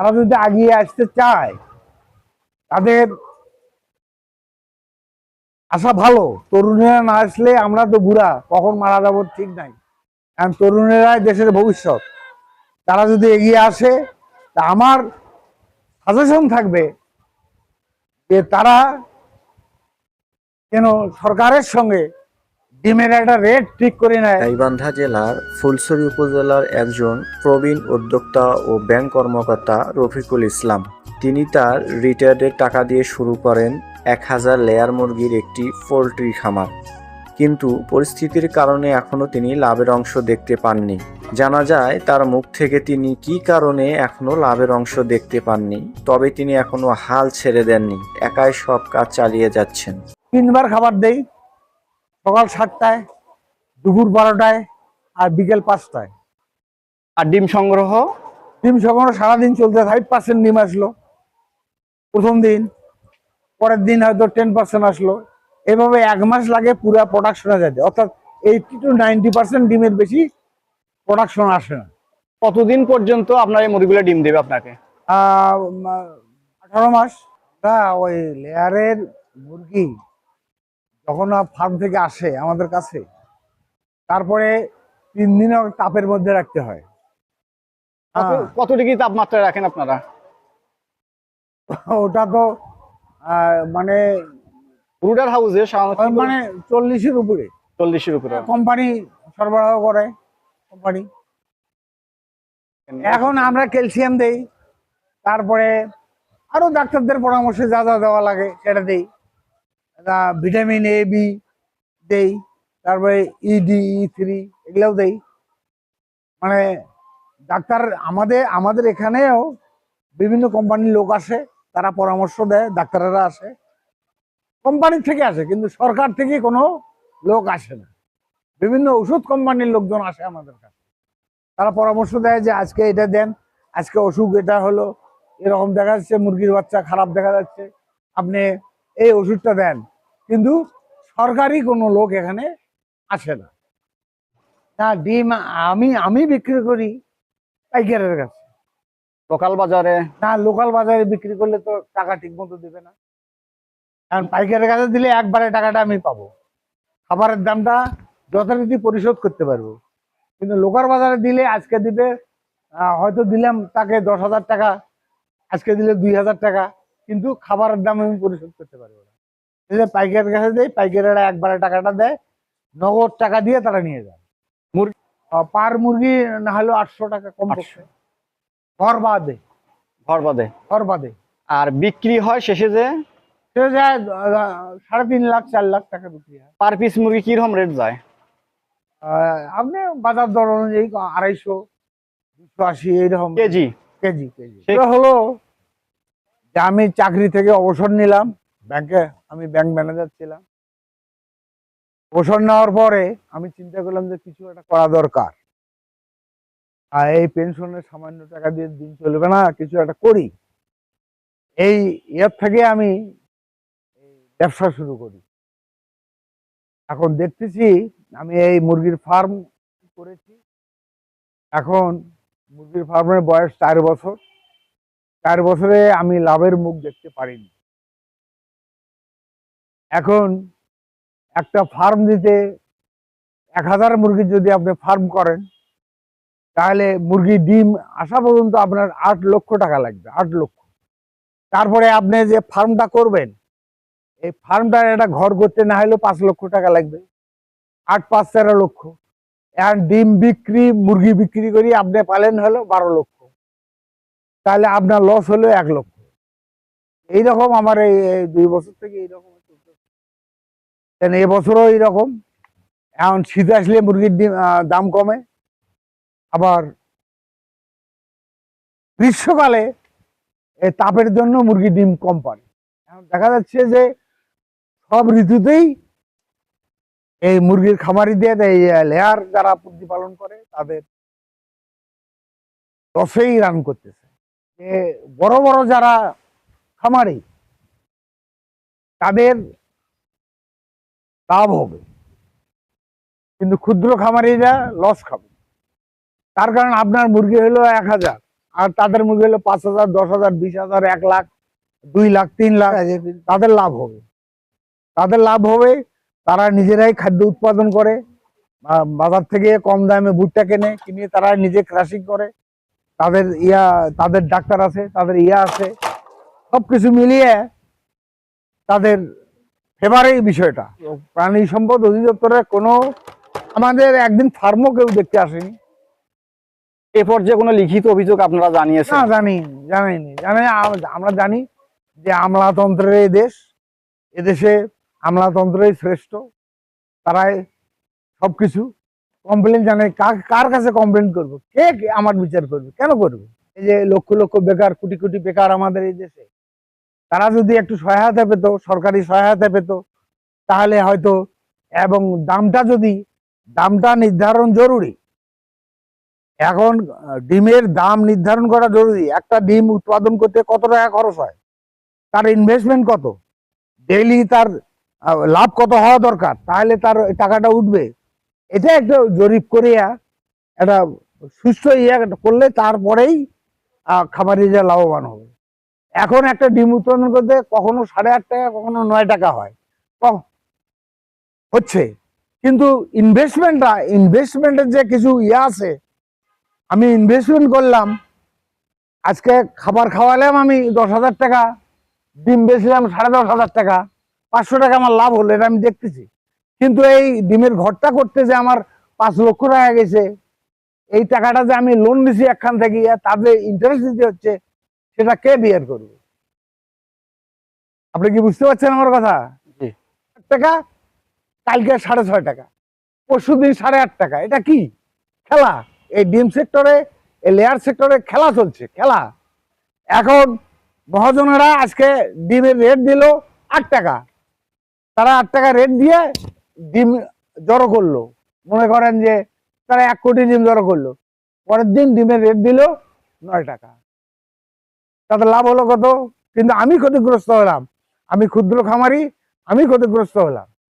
তারা যদি আগিয়ে আসতে চায়, তাদের আশা ভালো। তরুণেরা না আসলে আমরা তো বুড়া, কখন মারা যাব ঠিক নাই। কারণ তরুণেরাই দেশের ভবিষ্যৎ। তারা যদি এগিয়ে আসে, তা আমার সাজেশন থাকবে যে তারা যেন সরকারের সঙ্গে ডিমের একটা রেট ঠিক করে নেয় গাইবান্ধা জেলার ফুলছড়ি উপজেলার একজন প্রবীণ উদ্যোক্তা ও ব্যাংক কর্মকর্তা রফিকুল ইসলাম। তিনি তার রিটায়ার্ডের টাকা দিয়ে শুরু করেন এক হাজার লেয়ার মুরগির একটি পোলট্রি খামার। কিন্তু পরিস্থিতির কারণে এখনও তিনি লাভের অংশ দেখতে পাননি। জানা যায় তার মুখ থেকে তিনি কি কারণে এখনও লাভের অংশ দেখতে পাননি তবে তিনি এখনও হাল ছেড়ে দেননি। একাই সব কাজ চালিয়ে যাচ্ছেন। তিনবার খাবার দেই। সকাল সাতটায় দুপুর বারোটায় আর বিকেল পাঁচটায়। আর ডিম সংগ্রহ? ডিম সংগ্রহ সারাদিন চলতে ফাইভ পার্সেন্ট ডিম আসলো। প্রথম দিন পরের দিন হয়তো টেন পার্সেন্ট আসলো। এভাবে এক মাস লাগে পুরো প্রোডাকশনে যেতে। অর্থাৎ এইটি টু নাইনটি পার্সেন্ট ডিমের বেশি প্রোডাকশন আসে না। কতদিন পর্যন্ত আপনার এই মুরগিগুলো ডিম দেবে আপনাকে? আঠারো মাস। তা ওই লেয়ারের মুরগি যখন ফার্ম থেকে আসে আমাদের কাছে তারপরে তিন দিন তাপের মধ্যে রাখতে হয়। কত- হ্যাঁ। ডিগ্রি তাপমাত্রা রাখেন আপনারা? ওটা তো মানে ব্রুডার হাউসে মানে চল্লিশের উপরে। চল্লিশের উপরে। কোম্পানি সরবরাহ করে কোম্পানি এখন আমরা ক্যালসিয়াম দেই তারপরে আরও ডাক্তারদের পরামর্শে যা যা দেওয়া লাগে সেটা দেই। ভিটামিন এ বি দেই তারপরে ইডি ই থ্রি এগুলোও দেই মানে ডাক্তার আমাদের আমাদের এখানেও বিভিন্ন কোম্পানির লোক আসে, তারা পরামর্শ দেয়, ডাক্তারেরা আসে। কোম্পানি থেকে আসে, কিন্তু সরকার থেকে কোনো লোক আসে না। বিভিন্ন ওষুধ কোম্পানির লোকজন আসে আমাদের কাছে। তারা পরামর্শ দেয় যে আজকে এটা দেন, আজকে অসুখ এটা হলো, এরকম দেখা যাচ্ছে, মুরগির বাচ্চা খারাপ দেখা যাচ্ছে। আপনি এই ওষুধটা দেন। কিন্তু সরকারি কোনো লোক এখানে আসে না। না ডিম আমি আমি বিক্রি করি পাইকারের কাছে। লোকাল বাজারে? না লোকাল বাজারে বিক্রি করলে তো টাকা ঠিক মতো দেবে না। কারণ পাইকারের কাছে দিলে একবারে টাকাটা আমি পাবো। খাবারের দামটা যথারীতি পরিশোধ করতে পারব। কিন্তু লোকাল বাজারে দিলে আজকে দিবে হয়তো দিলাম তাকে দশ হাজার টাকা আজকে দিলে দুই হাজার টাকা কিন্তু খাবারের দাম আমি পরিশোধ করতে পারব না। এই যে পাইকারের কাছে দেয় পাইকারেরা একবারে টাকাটা দেয় নগদ টাকা দিয়ে তারা নিয়ে যায়। মুরগি- পার মুরগি না হলেও আটশো টাকা কম ঘর বাদে ঘর বাদে ঘর বাদে আর বিক্রি হয় শেষে যে? সে যায় সাড়ে তিন লাখ চার লাখ টাকা বিক্রি হয়। পার পিস মুরগি কীরকম রেট যায়? আপনি বাজার দর অনুযায়ী আড়াইশো দুশো আশি এইরকম। কেজি? KG KG. সে- হলো যে আমি চাকরি থেকে অবসর নিলাম ব্যাংকে আমি ব্যাংক ম্যানেজার ছিলাম। অবসর নেওয়ার পরে আমি চিন্তা করলাম যে কিছু একটা করা দরকার। আর এই পেনশনের সামান্য টাকা দিয়ে দিন চলবে না, কিছু একটা করি। এই ইয়ার থেকে আমি ব্যবসা শুরু করি। এখন দেখতেছি আমি এই মুরগির ফার্ম করেছি। এখন মুরগির ফার্মের বয়স চার বছর। চার বছরে আমি লাভের মুখ দেখতে পারিনি। এখন একটা ফার্ম দিতে এক হাজার মুরগি যদি আপনি ফার্ম করেন, তাহলে মুরগি ডিম আসা পর্যন্ত আপনার আট লক্ষ টাকা লাগবে, আট লক্ষ। তারপরে আপনি যে ফার্মটা করবেন, এই ফার্মটার একটা ঘর করতে না হলেও পাঁচ লক্ষ টাকা লাগবে, আট পাঁচ তেরো লক্ষ। এখন ডিম বিক্রি, মুরগি বিক্রি করি আপনি পালেন হলো বারো লক্ষ। তাহলে আপনার লস হলো এক লক্ষ। এইরকম আমার এই দুই বছর থেকে এইরকম কেন এবছরও এইরকম? এখন শীত আসলে মুরগির ডিম দাম কমে। আবার গ্রীষ্মকালে তাপের জন্য মুরগির ডিম কম পারে এখন দেখা যাচ্ছে যে সব ঋতুতেই এই মুরগির খামারিদের এই লেয়ার যারা প্রতিপালন করে, তাদের লসেই রান করতেছে। বড় বড় যারা খামারি, তাদের লাভ হবে। কিন্তু ক্ষুদ্র খামারিরা লস খাবে। তার কারণ আপনার মুরগি হলো এক হাজার, আর তাদের মুরগি হলো পাঁচ হাজার, দশ হাজার, বিশ হাজার, এক লাখ, দুই লাখ, তিন লাখ, তাদের লাভ হবে। তাদের লাভ হবে, তারা নিজেরাই খাদ্য উৎপাদন করে বাজার থেকে কম দামে ভুট্টা কেনে, কিনে তারা নিজে ক্রাশিং করে। তাদের ইয়া, তাদের ডাক্তার আছে, তাদের ইয়া আছে। সবকিছু মিলিয়ে তাদের ফেভারে এই বিষয়টা। প্রাণী সম্পদ অধিদপ্তরের কোনো আমাদের একদিন ফার্মও কেউ দেখতে আসেনি। এ পর্যায়ে কোনো লিখিত অভিযোগ আপনারা জানিয়েছেন? না জানি জানিনি। জানি আম- আমরা জানি যে আমলাতন্ত্রের এই দেশ এদেশে আমলাতন্ত্রই শ্রেষ্ঠ। তারাই সবকিছু কমপ্লেন জানে। কার কার কাছে কমপ্লেন করব? কে কে আমার বিচার করবে? কেন করবে? এই যে লক্ষ লক্ষ বেকার কোটি কোটি বেকার আমাদের এই দেশে। তারা যদি একটু সহায়তা পেত, সরকারি সহায়তা পেত, তাহলে হয়তো, এবং দামটা যদি, দামটা নির্ধারণ জরুরি। এখন ডিমের দাম নির্ধারণ করা জরুরি। একটা ডিম উৎপাদন করতে কত টাকা খরচ হয়? তার ইনভেস্টমেন্ট কত? ডেইলি তার লাভ কত হওয়া দরকার? তাহলে তার টাকাটা উঠবে। এটা একটা জরিপ করিয়া, একটা সুস্থ ইয়ে করলে তারপরেই খামারিরা লাভবান হবে। এখন একটা ডিম উৎপাদন করতে কখনো সাড়ে আট টাকা, কখনো নয় টাকা হয়। হচ্ছে। কিন্তু ইনভেস্টমেন্টটা ইনভেস্টমেন্টের যে কিছু ইয়ে আছে, আমি ইনভেস্টমেন্ট করলাম। আজকে খাবার খাওয়ালাম আমি দশ হাজার টাকা, ডিম বেচলাম সাড়ে দশ হাজার টাকা, পাঁচশো টাকা আমার লাভ হলো, এটা আমি দেখতেছি। কিন্তু এই ডিমের ঘরটা করতে যে আমার পাঁচ লক্ষ টাকা গেছে, এই টাকাটা যে আমি লোন নিছি একখান থেকে তাদের ইন্টারেস্ট দিতে হচ্ছে সেটা কে বিয়ার করবে? আপনি কি বুঝতে পারছেন আমার কথা? টাকা? কালকে সাড়ে ছয় টাকা পরশু দিন সাড়ে আট টাকা এটা কি? খেলা। এই ডিম সেক্টরে এই লেয়ার সেক্টরে খেলা চলছে খেলা। এখন মহাজনেরা আজকে ডিমের রেট দিল আট টাকা। তারা আট টাকা রেট দিয়ে ডিম জড়ো করল। মনে করেন যে তারা এক কোটি ডিম জড়ো করল। পরের দিন ডিমের রেট দিল নয় টাকা। তাতে লাভ হলো কত? কিন্তু আমি ক্ষতিগ্রস্ত হলাম। আমি ক্ষুদ্র খামারি আমি ক্ষতিগ্রস্ত হলাম।